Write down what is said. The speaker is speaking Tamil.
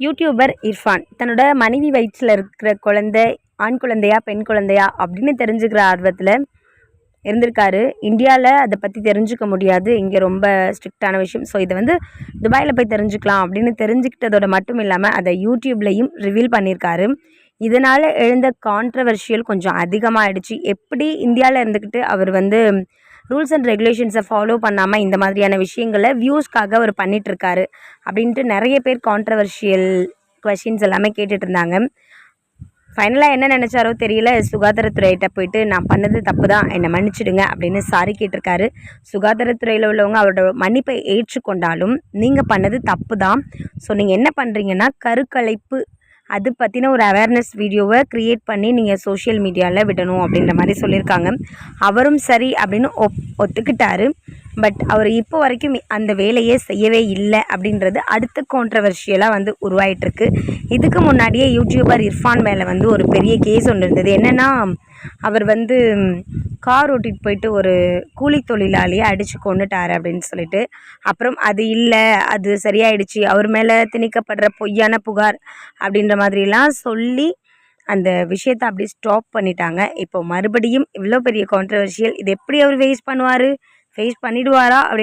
யூடியூபர் இர்ஃபான். தன்னோட மனைவி வயிற்றில் இருக்கிற குழந்தை ஆண் குழந்தையா பெண் குழந்தையா அப்படின்னு தெரிஞ்சுக்கிற ஆர்வத்தில் இருந்திருக்காரு. இந்தியாவில் அதை பற்றி தெரிஞ்சுக்க முடியாது. இங்கே ரொம்ப ஸ்ட்ரிக்டான விஷயம். ஸோ இதை வந்து துபாயில் போய் தெரிஞ்சுக்கலாம் அப்படின்னு தெரிஞ்சுக்கிட்டதோட மட்டும் இல்லாமல் அதை யூடியூப்லேயும் ரிவீல் பண்ணியிருக்காரு இதனால் எழுந்த கான்ட்ரவர்ஷியல் கொஞ்சம் அதிகமாகிடுச்சு எப்படி இந்தியாவில் இருந்துக்கிட்டு அவர் வந்து ரூல்ஸ் அண்ட் ரெகுலேஷன்ஸை ஃபாலோ பண்ணாமல் இந்த மாதிரியான விஷயங்களை வியூஸ்க்காக அவர் பண்ணிகிட்ருக்காரு அப்படின்ட்டு நிறைய பேர் கான்ட்ரவர்ஷியல் கொஷின்ஸ் எல்லாமே கேட்டுட்ருந்தாங்க. ஃபைனலாக என்ன நினச்சாரோ தெரியல. சுகாதாரத்துறையிட்ட போயிட்டு நான் பண்ணது தப்பு தான் என்னை மன்னிச்சிடுங்க அப்படின்னு சாரி கேட்டிருக்காரு. சுகாதாரத்துறையில் உள்ளவங்க அவரோட மன்னிப்பை ஏற்றுக்கொண்டாலும் நீங்கள் பண்ணது தப்பு தான் ஸோ நீங்கள் என்ன பண்ணுறீங்கன்னா கருக்கலைப்பு அது பற்றின ஒரு அவேர்னஸ் வீடியோவை க்ரியேட் பண்ணி நீங்கள் சோஷியல் மீடியாவில் விடணும் அப்படின்ற மாதிரி சொல்லியிருக்காங்க. அவரும் சரி அப்படின்னு ஒப் ஒத்துக்கிட்டாரு. பட் அவர் இப்போ வரைக்கும் அந்த வேலையே செய்யவே இல்லை அப்படின்றது அடுத்த கான்ட்ரவர்ஷியலாக வந்து உருவாயிட்டிருக்கு. இதுக்கு முன்னாடியே யூடியூபர் இர்ஃபான் மேலே வந்து ஒரு பெரிய கேஸ் ஒன்று இருந்தது. என்னென்னா அவர் வந்து கார் ஓட்டிகிட்டு போயிட்டு ஒரு கூலி தொழிலாளியை அடித்து கொண்டுட்டார் அப்படின்னு சொல்லிட்டு. அப்புறம் அது இல்லை அது சரியாயிடுச்சு அவர் மேலே திணிக்கப்படுற பொய்யான புகார் அப்படின்ற மாதிரிலாம் சொல்லி அந்த விஷயத்தை அப்படியே ஸ்டாப் பண்ணிட்டாங்க. இப்போ மறுபடியும் இவ்வளோ பெரிய கான்ட்ரவர்ஷியல் இது எப்படி அவர் ஃபேஸ் பண்ணுவார்? ஃபேஸ் பண்ணிடுவாரா? அப்படின்னு